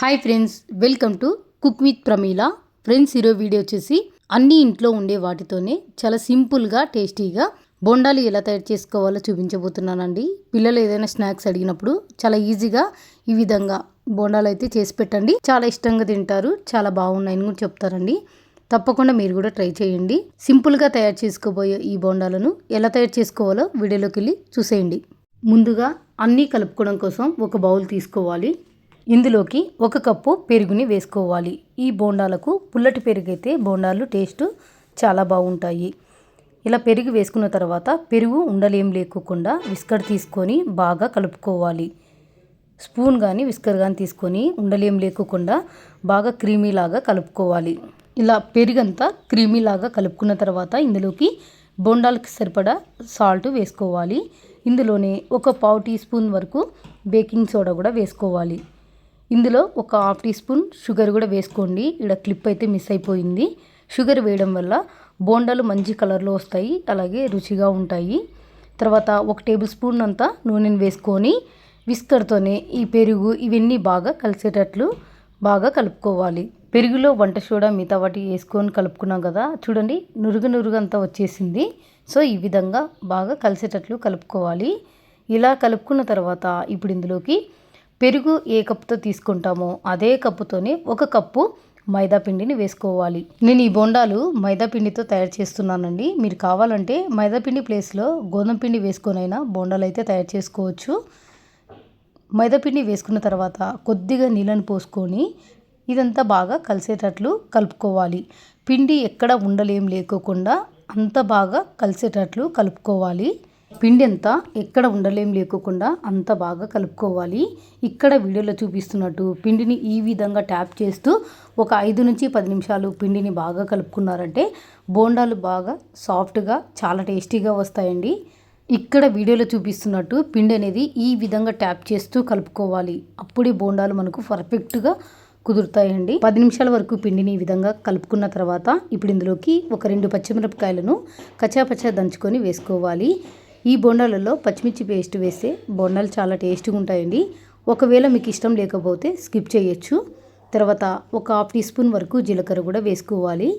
Hi friends welcome to cook with Pramila friends ఈరోజు video వచ్చేసి అన్ని ఇంట్లో ఉండే వాటితోనే చాలా సింపుల్గా టేస్టీగా బొండాలు ఎలా తయారు చేసుకోవాలో చూపించబోతున్నానండి. పిల్లలు ఏదైనా స్నాక్స్ అడిగినప్పుడు చాలా ఈజీగా ఈ విధంగా బొండాలు అయితే చేసి పెట్టండి. చాలా ఇష్టంగా తింటారు చాలా బాగున్నాయని కూడా చెప్తారండి. తప్పకుండా మీరు కూడా ట్రై చేయండి. సింపుల్గా తయారు చేసుకోబోయే ఈ బొండాలను ఎలా తయారు చేసుకోవాలో వీడియోలోకి వెళ్ళి చూసేయండి. ముందుగా అన్నీ కలుపుకోవడం కోసం ఒక బౌల్ తీసుకోవాలి. ఇందులోకి ఒక కప్పు పెరుగుని వేసుకోవాలి. ఈ బోండాలకు పుల్లటి పెరుగు అయితే బోండాలు టేస్ట్ చాలా బాగుంటాయి. ఇలా పెరుగు వేసుకున్న తర్వాత పెరుగు ఉండలేం లేకోకుండా విస్కర్ తీసుకొని బాగా కలుపుకోవాలి. స్పూన్ కానీ విస్కర్ కానీ తీసుకొని ఉండలేం లేకోకుండా బాగా క్రీమీలాగా కలుపుకోవాలి. ఇలా పెరుగంతా క్రీమీలాగా కలుపుకున్న తర్వాత ఇందులోకి బొండాలకి సరిపడా సాల్ట్ వేసుకోవాలి. ఇందులోనే ఒక పావు టీ స్పూన్ వరకు బేకింగ్ సోడా కూడా వేసుకోవాలి. ఇందులో ఒక హాఫ్ టీ స్పూన్ షుగర్ కూడా వేసుకోండి. ఇక్కడ క్లిప్ అయితే మిస్ అయిపోయింది. షుగర్ వేయడం వల్ల బోండాలు మంచి కలర్లో వస్తాయి అలాగే రుచిగా ఉంటాయి. తర్వాత ఒక టేబుల్ స్పూన్ అంతా నూనెను వేసుకొని విస్కర్తోనే ఈ పెరుగు ఇవన్నీ బాగా కలిసేటట్లు బాగా కలుపుకోవాలి. పెరుగులో వంట సోడా మిగతా వాటి వేసుకొని కలుపుకున్నాం కదా. చూడండి నురుగు నురుగు అంతా వచ్చేసింది. సో ఈ విధంగా బాగా కలిసేటట్లు కలుపుకోవాలి. ఇలా కలుపుకున్న తర్వాత ఇప్పుడు ఇందులోకి పెరుగు ఏ కప్పుతో తీసుకుంటామో అదే కప్పుతోనే ఒక కప్పు మైదా పిండిని వేసుకోవాలి. నేను ఈ బొండాలు మైదా పిండితో తయారు చేస్తున్నానండి. మీరు కావాలంటే మైదా పిండి ప్లేస్లో గోధుమ పిండి వేసుకొనైనా బొండాలు అయితే తయారు చేసుకోవచ్చు. మైదా పిండి వేసుకున్న తర్వాత కొద్దిగా నీళ్ళని పోసుకొని ఇదంతా బాగా కలిసేటట్లు కలుపుకోవాలి. పిండి ఎక్కడ ఉండలేం లేకోకుండా అంత బాగా కలిసేటట్లు కలుపుకోవాలి. పిండి అంతా ఎక్కడ ఉండలేం లేకుండా అంత బాగా కలుపుకోవాలి. ఇక్కడ వీడియోలో చూపిస్తున్నట్టు పిండిని ఈ విధంగా ట్యాప్ చేస్తూ ఒక ఐదు నుంచి పది నిమిషాలు పిండిని బాగా కలుపుకున్నారంటే బోండాలు బాగా సాఫ్ట్గా చాలా టేస్టీగా వస్తాయండి. ఇక్కడ వీడియోలో చూపిస్తున్నట్టు పిండి అనేది ఈ విధంగా ట్యాప్ చేస్తూ కలుపుకోవాలి. అప్పుడే బోండాలు మనకు పర్ఫెక్ట్గా కుదురుతాయండి. పది నిమిషాల వరకు పిండిని ఈ విధంగా కలుపుకున్న తర్వాత ఇప్పుడు ఇందులోకి ఒక రెండు పచ్చిమిరపకాయలను కచ్చాపచ్చా దంచుకొని వేసుకోవాలి. ఈ బొండాలలో పచ్చిమిర్చి పేస్ట్ వేస్తే బొండాలు చాలా టేస్ట్గా ఉంటాయండి. ఒకవేళ మీకు ఇష్టం లేకపోతే స్కిప్ చేయొచ్చు. తర్వాత ఒక హాఫ్ టీ స్పూన్ వరకు జీలకర్ర కూడా వేసుకోవాలి.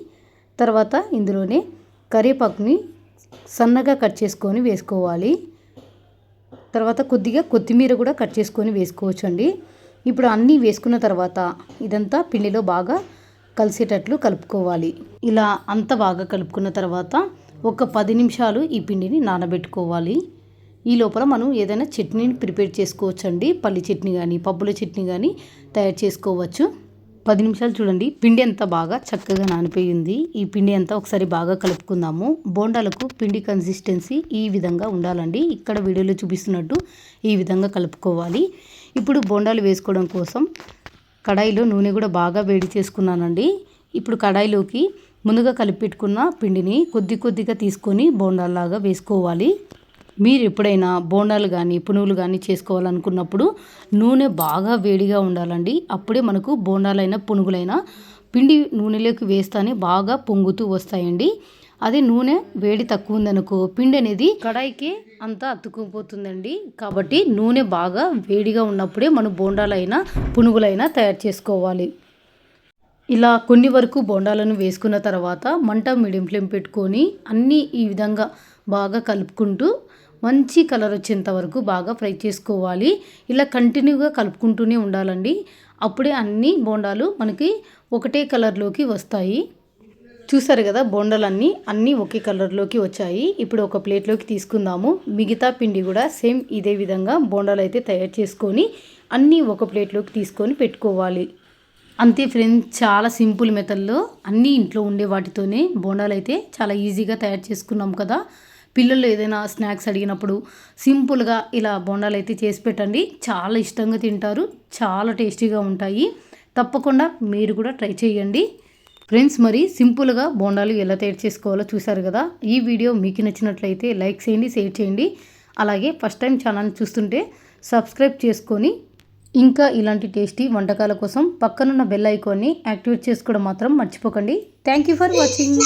తర్వాత ఇందులోనే కరివేపాకుని సన్నగా కట్ చేసుకొని వేసుకోవాలి. తర్వాత కొద్దిగా కొత్తిమీర కూడా కట్ చేసుకొని వేసుకోవచ్చు అండి ఇప్పుడు అన్నీ వేసుకున్న తర్వాత ఇదంతా పిండిలో బాగా కలిసేటట్లు కలుపుకోవాలి. ఇలా అంత బాగా కలుపుకున్న తర్వాత ఒక పది నిమిషాలు ఈ పిండిని నానబెట్టుకోవాలి. ఈ లోపల మనం ఏదైనా చట్నీని ప్రిపేర్ చేసుకోవచ్చు అండి పల్లి చట్నీ కానీ పప్పుల చట్నీ కానీ తయారు చేసుకోవచ్చు. పది నిమిషాలు చూడండి. పిండి అంతా బాగా చక్కగా నానిపోయింది. ఈ పిండి అంతా ఒకసారి బాగా కలుపుకుందాము. బోండాలకు పిండి కన్సిస్టెన్సీ ఈ విధంగా ఉండాలండి. ఇక్కడ వీడియోలో చూపిస్తున్నట్టు ఈ విధంగా కలుపుకోవాలి. ఇప్పుడు బోండాలు వేసుకోవడం కోసం కడాయిలో నూనె కూడా బాగా వేడి చేసుకున్నానండి. ఇప్పుడు కడాయిలోకి ముందుగా కలిపి పెట్టుకున్న పిండిని కొద్ది కొద్దిగా తీసుకొని బోండాల్లాగా వేసుకోవాలి. మీరు ఎప్పుడైనా బోండాలు కానీ పునుగులు కానీ చేసుకోవాలనుకున్నప్పుడు నూనె బాగా వేడిగా ఉండాలండి. అప్పుడే మనకు బోండాలైన పునుగులైనా పిండి నూనెలోకి వేస్తానే బాగా పొంగుతూ వస్తాయండి. అదే నూనె వేడి తక్కువ ఉందనుకో పిండి అనేది కడాయికి అంతా అతుక్కుపోతుందండి. కాబట్టి నూనె బాగా వేడిగా ఉన్నప్పుడే మనం బోండాలైనా పునుగులైనా తయారు చేసుకోవాలి. ఇలా కొన్ని వరకు బోండాలను వేసుకున్న తర్వాత మంట మీడియం ఫ్లేమ్ పెట్టుకొని అన్నీ ఈ విధంగా బాగా కలుపుకుంటూ మంచి కలర్ వచ్చేంత వరకు బాగా ఫ్రై చేసుకోవాలి. ఇలా కంటిన్యూగా కలుపుకుంటూనే ఉండాలండి. అప్పుడే అన్ని బోండాలు మనకి ఒకటే కలర్లోకి వస్తాయి. చూసారు కదా బోండాలన్నీ అన్నీ ఒకే కలర్లోకి వచ్చాయి. ఇప్పుడు ఒక ప్లేట్లోకి తీసుకుందాము. మిగతా పిండి కూడా సేమ్ ఇదే విధంగా బోండాలు అయితే తయారు చేసుకొని అన్నీ ఒక ప్లేట్లోకి తీసుకొని పెట్టుకోవాలి. అంతే ఫ్రెండ్స్ చాలా సింపుల్ మెథడ్లో అన్నీ ఇంట్లో ఉండే వాటితోనే బోండాలు అయితే చాలా ఈజీగా తయారు చేసుకున్నాం కదా. పిల్లలు ఏదైనా స్నాక్స్ అడిగినప్పుడు సింపుల్గా ఇలా బోండాలు అయితే చేసి పెట్టండి. చాలా ఇష్టంగా తింటారు చాలా టేస్టీగా ఉంటాయి. తప్పకుండా మీరు కూడా ట్రై చేయండి. ఫ్రెండ్స్ మరి సింపుల్గా బోండాలు ఎలా తయారు చేసుకోవాలో చూసారు కదా. ఈ వీడియో మీకు నచ్చినట్లయితే లైక్ చేయండి షేర్ చేయండి. అలాగే ఫస్ట్ టైం ఛానల్ చూస్తుంటే సబ్స్క్రైబ్ చేసుకొని ఇంకా ఇలాంటి టేస్టీ వంటకాల కోసం పక్కనున్న బెల్ ఐకాన్ని యాక్టివేట్ చేసుకోవడం మాత్రం మర్చిపోకండి. Thank you for watching.